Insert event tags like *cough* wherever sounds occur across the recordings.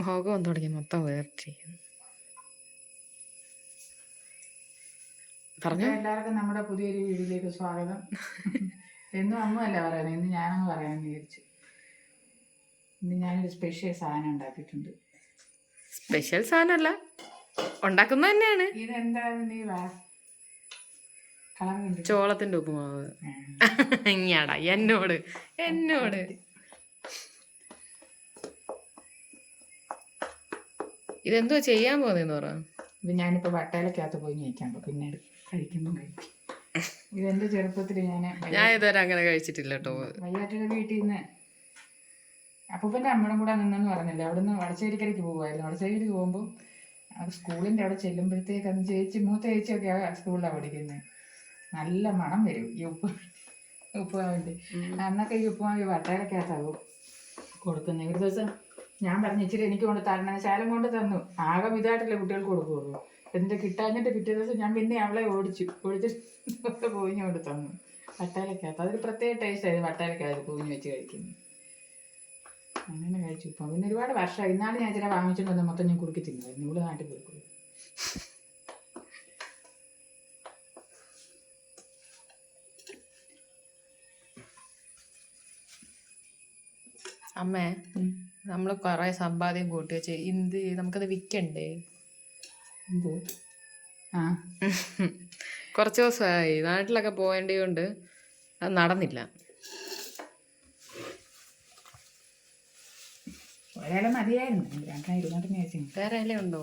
മുഖം തുടങ്ങി. മൊത്തം വേർച്ചിരിക്കുന്നു പറഞ്ഞു? എല്ലാവർക്കും നമ്മുടെ പുതിയൊരു വീഡിയോയിലേക്ക് സ്വാഗതം. എന്നും അമ്മല്ല പറയുന്നത്? ഇന്ന് ഞാനങ്ങ് പറയാമെന്ന് വിചാരിച്ചു. ഇന്ന് ഞാനൊരു സ്പെഷ്യൽ സാധനം ഉണ്ടാക്കിയിട്ടുണ്ട്. സ്പെഷ്യൽ സാധനമല്ല. ഉണ്ടാക്കുന്ന തന്നെയാണ്. ഇതെന്താണെന്ന് നീ വാ. ചോളത്തിന്റെ ഉപ്പുമാവ്. ഇങ്ങാടാ എന്നോട് എന്നോട്. ഇതെന്തോ ചെയ്യാൻ പോന്നെന്ന് പറ. ഇത് ഞാനിപ്പോൾ വട്ടയിലക്കകത്ത് പോയി ഞെക്കാൻ പിന്നെ കഴിക്കുമ്പോൾ കഴിക്കും. ഇതെന്റെ ചെറുപ്പത്തിൽ ഞാൻ ഞാൻ ഇതുവരെ അങ്ങനെ കഴിച്ചിട്ടില്ല കേട്ടോ വയ്യാറ്റയുടെ വീട്ടിൽ നിന്ന് അപ്പൂപ്പന്റെ അമ്മയുടെ കൂടെ നിന്നെന്ന് പറഞ്ഞില്ലേ? അവിടുന്ന് വടശ്ശേരിക്കരയ്ക്ക് പോകുമായിരുന്നു വടശ്ശേരിക്ക് പോകുമ്പോൾ സ്കൂളിന്റെ സ്കൂളിന്റെ അവിടെ ചെല്ലുമ്പോഴത്തേക്ക് അന്ന് ചേച്ചി മൂത്ത ചേച്ചിയൊക്കെയാണ് സ്കൂളിലാണ് പഠിക്കുന്നത് നല്ല മണം വരും ഈ ഉപ്പ് ഉപ്പുമാവിന്റെ അന്നൊക്കെ ഈ ഉപ്പുമാവ് ആകും കൊടുക്കുന്നത് ഒരു ദിവസം ഞാൻ പറഞ്ഞു ഇച്ചിരി എനിക്ക് കൊണ്ട് തരണം ശാലം കൊണ്ട് തന്നു. ആകെ ഇതായിട്ടല്ലേ കുട്ടികൾക്ക് കൊടുക്കുകയുള്ളൂ. എന്റെ കിട്ടാഞ്ഞിട്ട് പിറ്റേ ദിവസം ഞാൻ പിന്നെ അവളെ ഓടിച്ചു. ഓടിച്ചിട്ട് പൂഞ്ഞു *laughs* കൊണ്ട് തന്നു. വട്ടാലക്കകത്ത് അതൊരു പ്രത്യേക ടേസ്റ്റ് ആയിരുന്നു വട്ടയിലക്കകത്ത് പൂഞ്ഞ് വെച്ച് കഴിക്കുന്നത്. അങ്ങനെ കഴിച്ചു. ഇപ്പം പിന്നെ ഒരുപാട് വർഷമായി. ഇന്നാണ് ഞാൻ ഇച്ചിരി വാങ്ങിച്ചിട്ടുണ്ട് വന്ന് മൊത്തം ഞാൻ കുടുക്കി തിന്നായിരുന്നു ഇവിടെ നാട്ടിൽ പോയി കുടുക്കി. അമ്മേ നമ്മൾ കുറെ സമ്പാദ്യം കൂട്ടി വെച്ച് എന്ത് നമുക്കത് വിൽക്കണ്ടേ എന്ത്? ആ. കുറച്ച് ദിവസമായി നാട്ടിലൊക്കെ പോകേണ്ടി കൊണ്ട് അത് നടന്നില്ല. ഒരാളെ മതിയായിരുന്നു. രണ്ടായിരം വേറെ ഇല ഉണ്ടോ?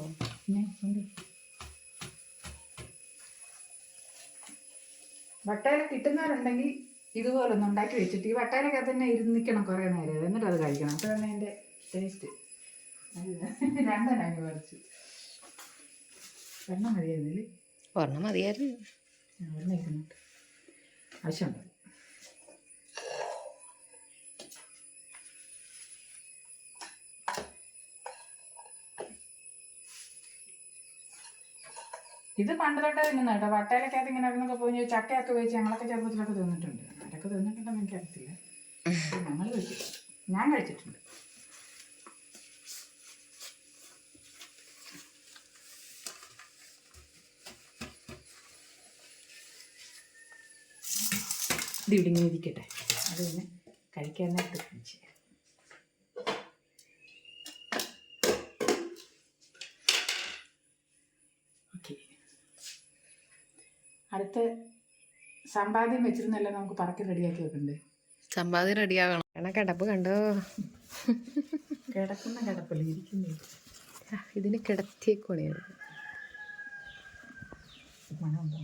വട്ടയില കിട്ടുന്നവരുണ്ടെങ്കിൽ ഇതുപോലെ ഒന്ന് ഉണ്ടാക്കി വെച്ചിട്ട് ഈ വട്ടയിലൊക്കെ തന്നെ ഇരുന്ന് നിൽക്കണം കുറേ നേരം. എന്നിട്ട് അത് കഴിക്കണം. അപ്പോൾ തന്നെ അതിന്റെ ടേസ്റ്റ് *laughs* രണ്ടെണ്ണം മേടിച്ചു വെണ്ണം മതിയായിരുന്നില്ലേ? ഒരെണ്ണം മതിയായിരുന്നു. ആവശ്യമുണ്ട് ഇത് പണ്ട് തൊട്ടേ തിന്നുന്ന കേട്ടോ. വട്ടയിലൊക്കെ ഇങ്ങനെ അതിനൊക്കെ പോയി ചക്കയൊക്കെ വെച്ച് ഞങ്ങളൊക്കെ ചെറുപ്പത്തിലൊക്കെ തിന്നിട്ടുണ്ട്. ആരൊക്കെ തിന്നിട്ടുണ്ടെന്ന് എനിക്കറിയത്തില്ല. *laughs* ഞങ്ങൾ കഴിച്ചിട്ടുണ്ട്. ഞാൻ കഴിച്ചിട്ടുണ്ട്. ഇത് ഇവിടെ ഇങ്ങനെ ഇരിക്കട്ടെ അത് പിന്നെ കഴിക്കാനായിട്ട് തരാം. ഓക്കെ. അടുത്ത സമ്പാദ്യം വെച്ചിരുന്നല്ല നമുക്ക് പറക്കി റെഡിയാക്കി വെക്കണ്ടേ? സമ്പാദ്യം റെഡിയാകണം. എണ്ണ കിടപ്പ് കണ്ടോ? കിടക്കുന്ന കിടപ്പല്ലേ? ഇരിക്കുന്നേ ഇതിന് കിടത്തിയേക്കോണിയാണ് മണം ഉണ്ടോ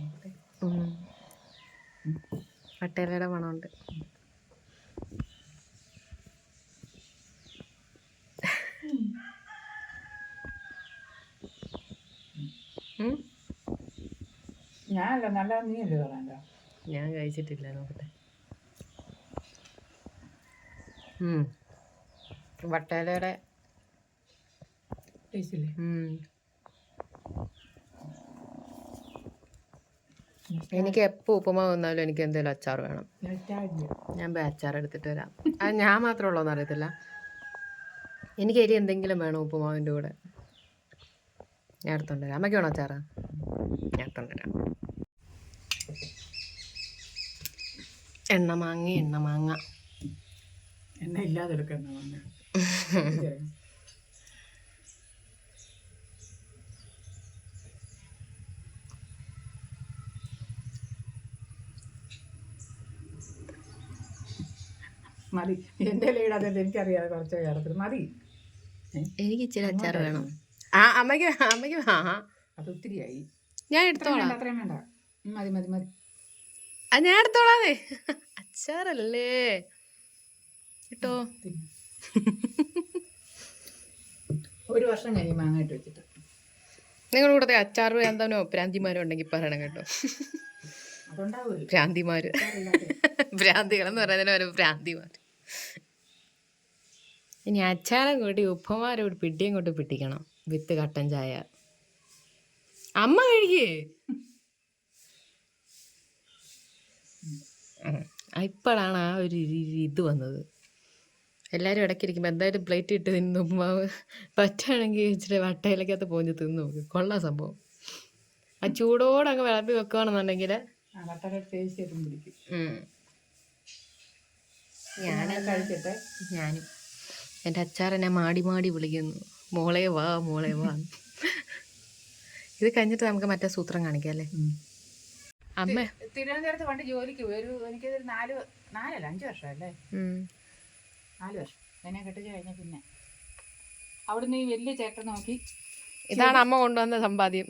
നോക്കട്ടെ പട്ടേലയുടെ മണമുണ്ട്. ഞാനല്ല നല്ല ഞാൻ കഴിച്ചിട്ടില്ല നോക്കട്ടെ. വട്ടേലയുടെ ഉം. എനിക്ക് എപ്പോൾ ഉപ്പുമാവ് വന്നാലും എനിക്ക് എന്തെങ്കിലും അച്ചാർ വേണം. ഞാൻ പോയി അച്ചാർ എടുത്തിട്ട് വരാം. അത് ഞാൻ മാത്രമേ ഉള്ളൂ അറിയത്തില്ല. എനിക്ക് എരി എന്തെങ്കിലും വേണം ഉപ്പുമാവിന്റെ കൂടെ? ഞാൻ എടുത്തോണ്ട് വരാം. അമ്മയ്ക്ക് വേണോ അച്ചാറ്? ഞാൻ എടുത്തോണ്ട് വരാം. എണ്ണ മാങ്ങ എണ്ണ മാങ്ങ. എണ്ണ ഇല്ലാതെ എടുക്കുന്ന *laughs* മതി. എന്റെ ലീടാതെ എനിക്കറിയാതെ കുറച്ച് കേരളത്തിൽ മതി. എനിക്ക് ഇച്ചിരി അച്ചാർ വേണം. ആ അമ്മയ്ക്ക് അമ്മയ്ക്ക് ആ. അത് ഒത്തിരിയായി ഞാൻ എടുത്തോളാം. അത്രയും വേണ്ട മതി മതി മതി. ആ ഞാൻ എടുത്തോളാം. അച്ചാറല്ലേ? കേട്ടോ ഒരു വർഷം കഴിഞ്ഞ് മാങ്ങായിട്ട് വെച്ചിട്ട്. നിങ്ങൾ കൂടെ അച്ചാർ എന്താനോ ഭ്രാന്തിമാരും ഉണ്ടെങ്കിൽ പറയണം കേട്ടോ. ഭ്രാന്തിമാര്. ഭ്രാന്തികളെന്ന് പറയുന്നതിന് ഒരു ഭ്രാന്തിമാർ ഇനി അച്ചാരം കൂട്ടി കൂടി പിടിയും കൊണ്ട് പിടിക്കണം. വിത്ത് കട്ടൻ ചായ. അമ്മ കഴിക്കേ. ഇപ്പോഴാണ് ആ ഒരു ഇത് വന്നത്. എല്ലാവരും ഇടയ്ക്കിരിക്കുമ്പോൾ എന്തായാലും പ്ലേറ്റ് ഇട്ട് തിന്നു ഉമ്മാവ് പറ്റുകയാണെങ്കിൽ ഇച്ചിരി വട്ടയിലേക്കകത്ത് പോഞ്ഞ് തിന്നു നോക്ക് കൊള്ളാം സംഭവം. ആ ചൂടോടെ അങ്ങ് വിളമ്പി വെക്കുകയാണെന്നുണ്ടെങ്കിൽ ഞാനും കഴിച്ചിട്ട് ഞാനും. എന്റെ അച്ചാർ എന്നെ മാടി മാടി വിളിക്കുന്നു. മോളെ വാ മോളെ വാ. ഇത് കഴിഞ്ഞിട്ട് നമുക്ക് മറ്റേ സൂത്രം കാണിക്കാം അല്ലേ? അമ്മ. തിരുവനന്തപുരത്ത് പണ്ട് ജോലിക്ക് പോയി. ഒരു എനിക്കൊരു നാല് നാലല്ല അഞ്ച് വർഷമല്ലേ. നാല് വർഷം. എന്നെ കെട്ടിച്ച് കഴിഞ്ഞ പിന്നെ. അവിടുന്ന് ഈ വലിയ ചേട്ടൻ നോക്കി ഇതാണ് അമ്മ കൊണ്ടുവന്ന സമ്പാദ്യം.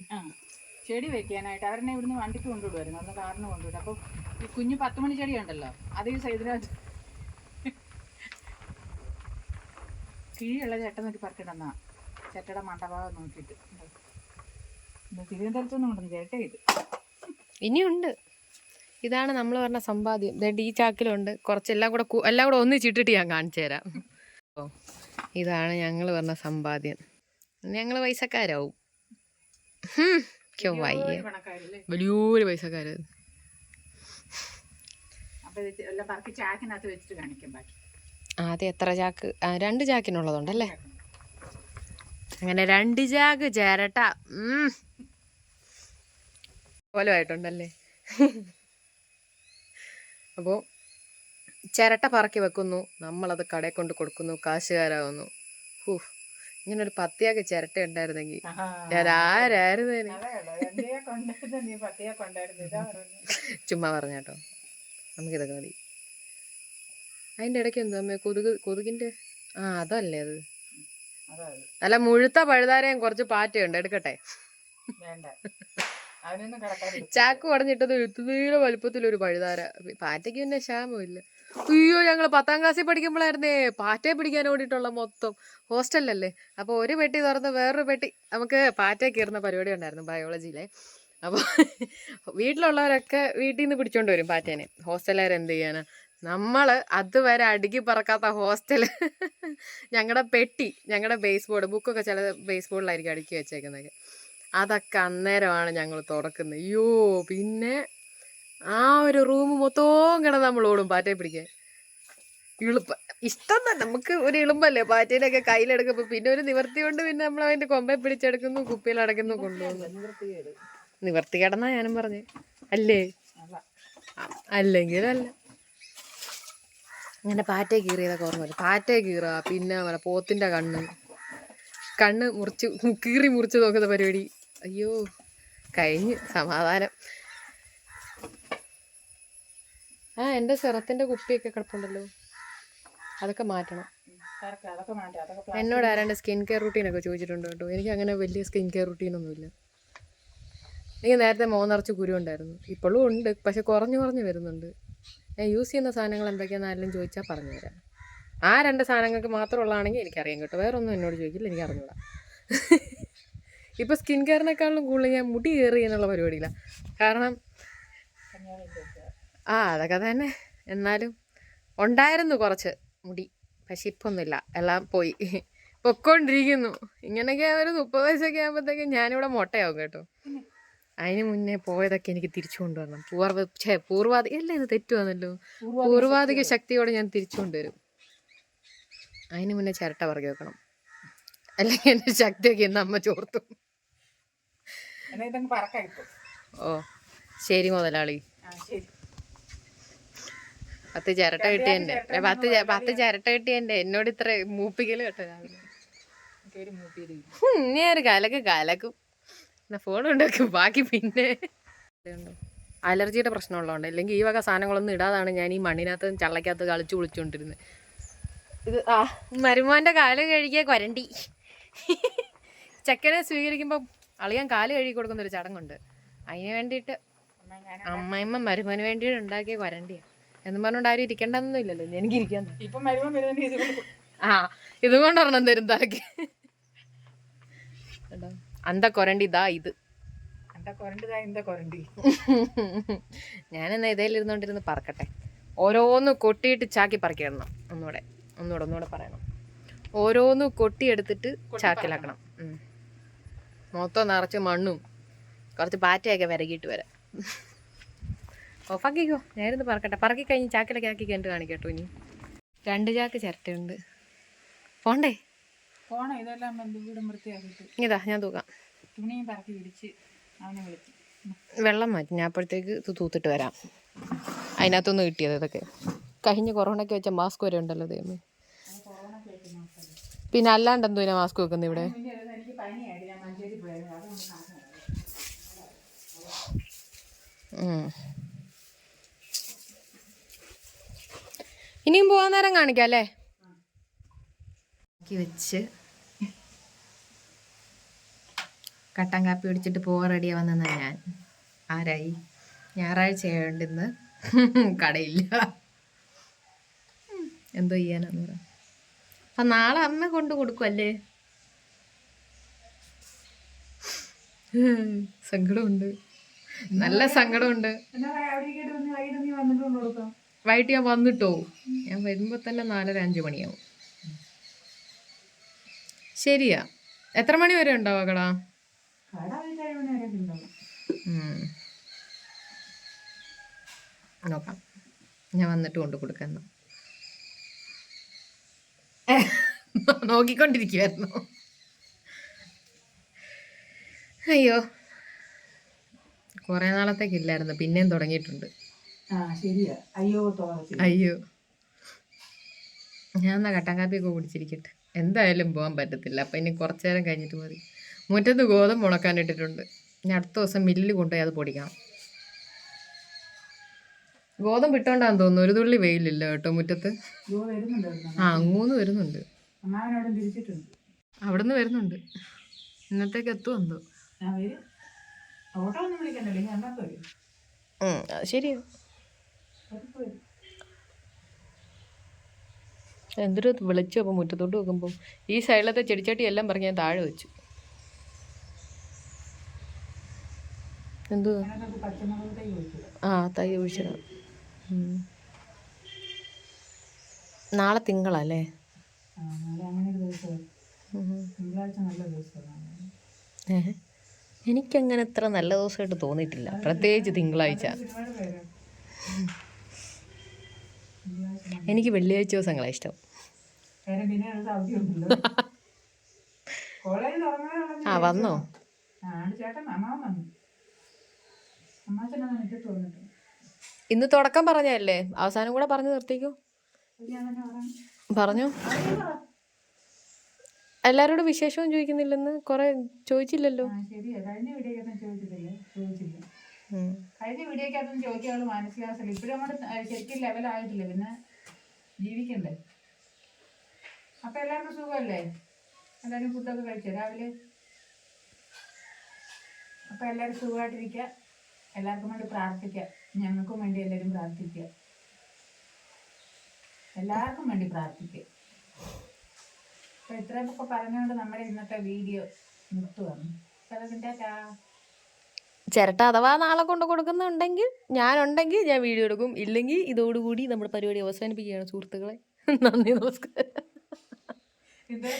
ചെടി വെക്കാനായിട്ട് അവരെന്നെ ഇവിടുന്ന് വണ്ടിക്ക് കൊണ്ടുവിടുമായിരുന്നു അവിടുന്ന് കാറിന് കൊണ്ടുവിടും. അപ്പോൾ ഈ കുഞ്ഞു പത്ത് മണി ചെടി ഉണ്ടല്ലോ അത് ഈ സൈഡിനകത്ത് കിഴിയുള്ള ചേട്ടൻ നോക്കി പറിക്കിടന്നാ ചേട്ടയുടെ മണ്ടഭാഗം നോക്കിയിട്ട്. തിരുവനന്തപുരത്തൊന്നും ഉണ്ടെന്ന് ചേട്ട ഇത്. ഇനിയുണ്ട്. ഇതാണ് നമ്മൾ പറഞ്ഞ സമ്പാദ്യം. ദേ ഈ ചാക്കിലുണ്ട്. കുറച്ച് എല്ലാം കൂടെ എല്ലാം കൂടെ ഒന്നിച്ചിട്ടിട്ട് ഞാൻ കാണിച്ചു തരാം. ഓ, ഇതാണ് ഞങ്ങൾ പറഞ്ഞ സമ്പാദ്യം. ഞങ്ങൾ പൈസക്കാരാവും. വയ്യ. വലിയൊരു പൈസക്കാരത് അപ്പോൾ ഇത് എല്ലാം പറക്കി ചാക്കിനകത്ത് വെച്ചിട്ട് കാണിക്കാം ബാക്കി. ആദ്യം എത്ര ചാക്ക് രണ്ട് ചാക്കിനുള്ളതുണ്ടല്ലേ അങ്ങനെ രണ്ട് ചാക്ക് ചേരട്ട. ഉം. കോലമായിട്ടുണ്ടല്ലേ അപ്പോൾ ചിരട്ട പറക്കി വെക്കുന്നു. നമ്മളത് കടയിൽ കൊണ്ട് കൊടുക്കുന്നു. കാശുകാരാകുന്നു ഹൂ. ഇങ്ങനൊരു പത്തിയാക്ക് ചിരട്ട ഉണ്ടായിരുന്നെങ്കിൽ ഞാൻ ആരായിരുന്നു ചുമ്മാ പറഞ്ഞാട്ടോ. നമുക്കിതൊക്കെ മതി. അതിന്റെ ഇടയ്ക്ക് എന്താ അമ്മേ കൊതുക് കൊതുകിന്റെ ആ അതല്ലേ അത്. അല്ല നല്ല മുഴുത്ത പഴുതാരയും കുറച്ച് പാറ്റയുണ്ട് എടുക്കട്ടെ. ചാക്ക് ഉടഞ്ഞിട്ടത് എഴുത്തുതീരെ വലുപ്പത്തിലൊരു പഴുതാര. പാറ്റയ്ക്ക് പിന്നെ ക്ഷാമമില്ല. അയ്യോ ഞങ്ങൾ പത്താം ക്ലാസ്സിൽ പഠിക്കുമ്പോഴായിരുന്നേ പാറ്റയെ പിടിക്കാൻ ഓടിയിട്ടുള്ള മൊത്തം ഹോസ്റ്റലല്ലേ? അപ്പോൾ ഒരു പെട്ടി തുറന്ന് വേറൊരു പെട്ടി. നമുക്ക് പാറ്റയെ കീറുന്ന പരിപാടി ഉണ്ടായിരുന്നു ബയോളജിയിലെ. അപ്പോൾ വീട്ടിലുള്ളവരൊക്കെ വീട്ടിൽ നിന്ന് പിടിച്ചോണ്ട് വരും പാറ്റേനെ. ഹോസ്റ്റലുകാർ എന്ത് ചെയ്യാനാ? നമ്മൾ അതുവരെ അടുക്കി പറക്കാത്ത ഹോസ്റ്റൽ ഞങ്ങളുടെ പെട്ടി ഞങ്ങളുടെ ബേസ് ബോർഡ് ബുക്കൊക്കെ ചില ബേസ് ബോർഡിലായിരിക്കും അടുക്കി വെച്ചേക്കുന്നത് അതൊക്കെ അന്നേരമാണ് ഞങ്ങൾ തുറക്കുന്നത് അയ്യോ പിന്നെ ആ ഒരു റൂം മൊത്തവും കിടന്ന് നമ്മൾ ഓടും പാറ്റയെ പിടിക്കാൻ. ഇളുപ്പ. ഇഷ്ടം തന്നെ. നമുക്ക് ഒരു ഇളുമ്പല്ലേ പാറ്റയിലൊക്കെ കയ്യിലെടുക്കുമ്പോൾ പിന്നെ ഒരു നിവർത്തി കൊണ്ട് പിന്നെ നമ്മൾ അതിന്റെ കൊമ്പെ പിടിച്ചെടുക്കുന്നു കുപ്പിയിൽ അടയ്ക്കുന്നു കൊണ്ടുപോകുന്നു. നിവർത്തി കിടന്നാ ഞാനും പറഞ്ഞു. അല്ലേ? അല്ല അ- അല്ല അങ്ങനെ പാറ്റയെ കീറിയതൊക്കെ ഓർമ്മ വരും. പാറ്റയെ കീറുക പിന്നെ മറ്റേ പോത്തിന്റെ കണ്ണ്. കണ്ണ് മുറിച്ച് കീറി മുറിച്ച് നോക്കുന്ന പരിപാടി. അയ്യോ കഴിഞ്ഞ്. സമാധാനം. ആ എന്റെ സിറത്തിന്റെ കുപ്പിയൊക്കെ കിടപ്പുണ്ടല്ലോ. അതൊക്കെ മാറ്റണം. എന്നോട് ആരാണ്ട് സ്കിൻ കെയർ റുട്ടീനൊക്കെ ചോദിച്ചിട്ടുണ്ട് കേട്ടോ. എനിക്ക് അങ്ങനെ വലിയ സ്കിൻ കെയർ റുട്ടീനൊന്നുമില്ല. എനിക്ക് നേരത്തെ മോന്നറച്ച് കുരു ഉണ്ടായിരുന്നു. ഇപ്പോഴും ഉണ്ട്. പക്ഷെ കുറഞ്ഞു കുറഞ്ഞു വരുന്നുണ്ട്. ഞാൻ യൂസ് ചെയ്യുന്ന സാധനങ്ങൾ എന്തൊക്കെയാണെന്ന് ആരെങ്കിലും ചോദിച്ചാൽ പറഞ്ഞു തരാം. ആ രണ്ട് സാധനങ്ങൾക്ക് മാത്രമുള്ളതാണെങ്കിൽ എനിക്കറിയാം കേട്ടോ. വേറൊന്നും എന്നോട് ചോദിക്കില്ല എനിക്ക് അറിഞ്ഞൂടാ. ഇപ്പോൾ സ്കിൻ കെയറിനേക്കാളും കൂടുതൽ ഞാൻ മുടി കയറി എന്നുള്ള പരിപാടിയില്ല കാരണം ആ അതൊക്കെ തന്നെ. എന്നാലും ഉണ്ടായിരുന്നു കുറച്ച് മുടി പക്ഷെ ഇപ്പം ഒന്നുമില്ല എല്ലാം പോയി. പൊക്കോണ്ടിരിക്കുന്നു. ഇങ്ങനെയൊക്കെ ഒരു മുപ്പത് വയസ്സൊക്കെ ആകുമ്പോഴത്തേക്കും ഞാനിവിടെ മുട്ടയാവും കേട്ടോ. അതിന് മുന്നേ പോയതൊക്കെ എനിക്ക് തിരിച്ചു കൊണ്ടുവരണം. പൂർവ ഛേ പൂർവാധി അല്ല ഇത് തെറ്റുവാന്നല്ലോ പൂർവാധിക ശക്തിയോടെ. ഞാൻ തിരിച്ചു കൊണ്ടുവരും. അതിന് മുന്നേ ചിരട്ട പറക്കി വെക്കണം. അല്ലെങ്കിൽ എന്റെ ശക്തിയൊക്കെ ഇന്ന് അമ്മ ചോർത്തു. എന്നാ ഓ ശരി മുതലാളി. പത്ത് ചിരട്ട കിട്ടിയതിന്റെ പത്ത് ചെ- പത്ത് ചിരട്ട കിട്ടിയതിന്റെ എന്നോട് ഇത്ര മൂപ്പിക്കൽ കേട്ടോ രാവിലെ. ഞാൻ ഒരു കലക്ക് കലക്കും. എന്നാ ഫോൺ ഉണ്ടാക്കും. ബാക്കി പിന്നെ അലർജിയുടെ പ്രശ്നമുള്ളതുകൊണ്ട്. അല്ലെങ്കിൽ ഈ വക സാധനങ്ങളൊന്നും ഇടാതാണ് ഞാൻ ഈ മണ്ണിനകത്ത് ചള്ളക്കകത്ത് കളിച്ചു വിളിച്ചുകൊണ്ടിരുന്നത് ഇത് ആ മരുമോന്റെ കാൽ കഴുകിയ കൊരണ്ടി. ചെക്കനെ സ്വീകരിക്കുമ്പോൾ അളിയാൻ കാൽ കഴുകി കൊടുക്കുന്ന ഒരു ചടങ്ങുണ്ട്. അതിന് വേണ്ടിയിട്ട് അമ്മയമ്മ മരുമോന് വേണ്ടിയിട്ട് ഉണ്ടാക്കിയ കൊരണ്ടിയാണ് എന്നും പറഞ്ഞുകൊണ്ട് ആരും ഇരിക്കേണ്ടതൊന്നും ഇല്ലല്ലോ. എനിക്ക് ഇരിക്കാൻ ആ ഇതും കൊണ്ട് ഒരെണ്ണം തരും തലക്ക്. കേട്ടോ അന്ത കൊരണ്ടിതാ ഇത്. ഞാനെന്നാ ഇതേലിരുന്നോണ്ടിരുന്ന് പറക്കട്ടെ. ഓരോന്ന് കൊട്ടിയിട്ട് ചാക്കി പറിക്കണം. ഒന്നുകൂടെ ഒന്നുകൂടെ ഒന്നുകൂടെ പറയണം. ഓരോന്ന് കൊട്ടിയെടുത്തിട്ട് ചാക്കിലാക്കണം. മൊത്തം നിറച്ച് മണ്ണും കുറച്ച് പാറ്റയൊക്കെ വിരകിയിട്ട് വരാം. ഓഫാക്കിക്കോ ഞാനിരുന്ന് പറക്കട്ടെ. പറക്കി കഴിഞ്ഞ് ചാക്കിലൊക്കെ ആക്കി കണ്ടു കാണിക്കട്ടോ ഇനി. രണ്ട് ചാക്ക് ചിരട്ടയുണ്ട്. പോണ്ടേ? പോണം ഇതെല്ലാം ബന്ധു വീടും വൃത്തിയാക്കിയിട്ട്. ഇതാ ഞാൻ തൂക്കാം തുണിയും പറക്കി പിടിച്ച് അവനെ വിളിച്ചു വെള്ളം മാറ്റി ഞാൻ അപ്പോഴത്തേക്ക് ഇത് തൂത്തിട്ട് വരാം. അതിനകത്തൊന്ന് കിട്ടിയത് ഇതൊക്കെ. കഴിഞ്ഞ കൊറോണയ്ക്ക് വെച്ച മാസ്ക് വരെ ഉണ്ടല്ലോ ദൈവമേ. പിന്നെ അല്ലാണ്ട് എന്തോ മാസ്ക് വെക്കുന്നത് ഇവിടെ. ഇനിയും പോകാൻ നേരം കാണിക്കാം അല്ലേ? വെച്ച് കട്ടൻ കാപ്പി പിടിച്ചിട്ട് പോകാൻ റെഡിയാ വന്നെന്നാ ഞാൻ. ആരായി? ഞായറാഴ്ച ആയതുകൊണ്ട് ഇന്ന് *laughs* കടയില്ല എന്തോ ചെയ്യാനാന്ന് പറ. അപ്പൊ നാളെ അമ്മ കൊണ്ട് കൊടുക്കുമല്ലേ *laughs* സങ്കടമുണ്ട്. നല്ല സങ്കടമുണ്ട്. വൈകിട്ട് ഞാൻ വന്നിട്ടോ? ഞാൻ വരുമ്പോൾ തന്നെ നാലര അഞ്ച് മണിയാവും. ശരിയാ. എത്ര മണി വരെ ഉണ്ടാവുക കട. നോക്കാം. ഞാൻ വന്നിട്ട് കൊണ്ട് കൊടുക്കാന്ന് *laughs* നോക്കിക്കൊണ്ടിരിക്കുവായിരുന്നു. അയ്യോ. കുറെ നാളത്തേക്ക് ഇല്ലായിരുന്നു. പിന്നെയും തുടങ്ങിയിട്ടുണ്ട്. അയ്യോ. ഞാൻ എന്നാ കട്ടൻ കാപ്പിയൊക്കെ കുടിച്ചിരിക്കട്ടെ. എന്തായാലും പോകാൻ പറ്റത്തില്ല. അപ്പം ഇനി കുറച്ച് നേരം കഴിഞ്ഞിട്ട് മതി. മുറ്റത്ത് ഗോതമ്പ് ഉണക്കാനിട്ടിട്ടുണ്ട് ഇനി അടുത്ത ദിവസം മില്ലിൽ കൊണ്ടുപോയി അത് പൊടിക്കണം. ഗോതമ്പ് ഇട്ടോണ്ടാന്ന് തോന്നുന്നു. ഒരു തുള്ളി വെയിലില്ല കേട്ടോ മുറ്റത്ത്. ആ അങ്ങൂന്ന് വരുന്നുണ്ട്. അവിടുന്ന് വരുന്നുണ്ട്. ഇന്നത്തേക്ക് എത്തും എന്തോ? ആ വരും ഓട്ടോ ഒന്നും വിളിക്കണ്ടല്ലോ ഞാൻ എന്നാ വരും ഉം, അത് ശരിയാ ഉറപ്പ് വരും എന്തൊരു വിളിച്ചു അപ്പം മുറ്റത്തോട്ട് നോക്കുമ്പോൾ ഈ സൈഡിലത്തെ ചെടിച്ചട്ടി എല്ലാം പറഞ്ഞ് ഞാൻ താഴെ വെച്ചു. എന്തുവാ അതിനകത്ത് പച്ചമുളക് തൈ ഒഴിക്കുക ആ തൈ ഒഴിച്ചത്. നാളെ തിങ്കളല്ലേ. എനിക്കങ്ങനെ ഇത്ര നല്ല ദിവസമായിട്ട് തോന്നിയിട്ടില്ല. പ്രത്യേകിച്ച് തിങ്കളാഴ്ച. എനിക്ക് വെള്ളിയാഴ്ച ദിവസങ്ങളാണ് ഇഷ്ടം. ആ വന്നോ? ഇന്ന് തുടക്കം പറഞ്ഞല്ലേ അവസാനം കൂടെ പറഞ്ഞു നിർത്തിക്കോ? പറഞ്ഞു? എല്ലാരോടും വിശേഷവും ചോദിക്കുന്നില്ലെന്ന്? കുറെ ചോദിച്ചില്ലല്ലോ? കഴിഞ്ഞ ചോദിക്കാനുള്ള മാനസികാവസ്ഥ ഇപ്പോഴും ശരിക്കും ലെവലായിട്ടില്ല പിന്നെ ജീവിക്കണ്ടേ? അപ്പൊ എല്ലാവർക്കും സുഖമല്ലേ? എല്ലാവരും ഫുഡൊക്കെ കഴിച്ചോ രാവിലെ? അപ്പൊ എല്ലാവരും സുഖമായിട്ടിരിക്കുക. എല്ലാവർക്കും വേണ്ടി പ്രാർത്ഥിക്കുക. ഞങ്ങൾക്കും വേണ്ടി എല്ലാവരും പ്രാർത്ഥിക്ക എല്ലാവർക്കും വേണ്ടി പ്രാർത്ഥിക്ക അപ്പൊ ഇത്രയൊക്കെ പറഞ്ഞുകൊണ്ട് നമ്മുടെ ഇന്നത്തെ വീഡിയോ നിർത്തുവാണ്. സ്ഥലത്തിന്റെ ചിരട്ട അഥവാ നാളെ കൊണ്ട് കൊടുക്കുന്നുണ്ടെങ്കിൽ ഞാനുണ്ടെങ്കിൽ ഞാൻ വീഡിയോ എടുക്കും. ഇല്ലെങ്കിൽ ഇതോടുകൂടി നമ്മുടെ പരിപാടി അവസാനിപ്പിക്കുകയാണ്. സുഹൃത്തുക്കളെ നന്ദി നമസ്കാരം. ഇത്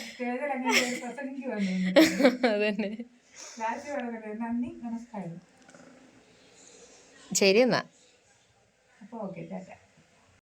അതന്നെ. നന്ദി നമസ്കാരം. ശരി എന്നാ. അപ്പോൾ ഓക്കെ ടാറ്റ.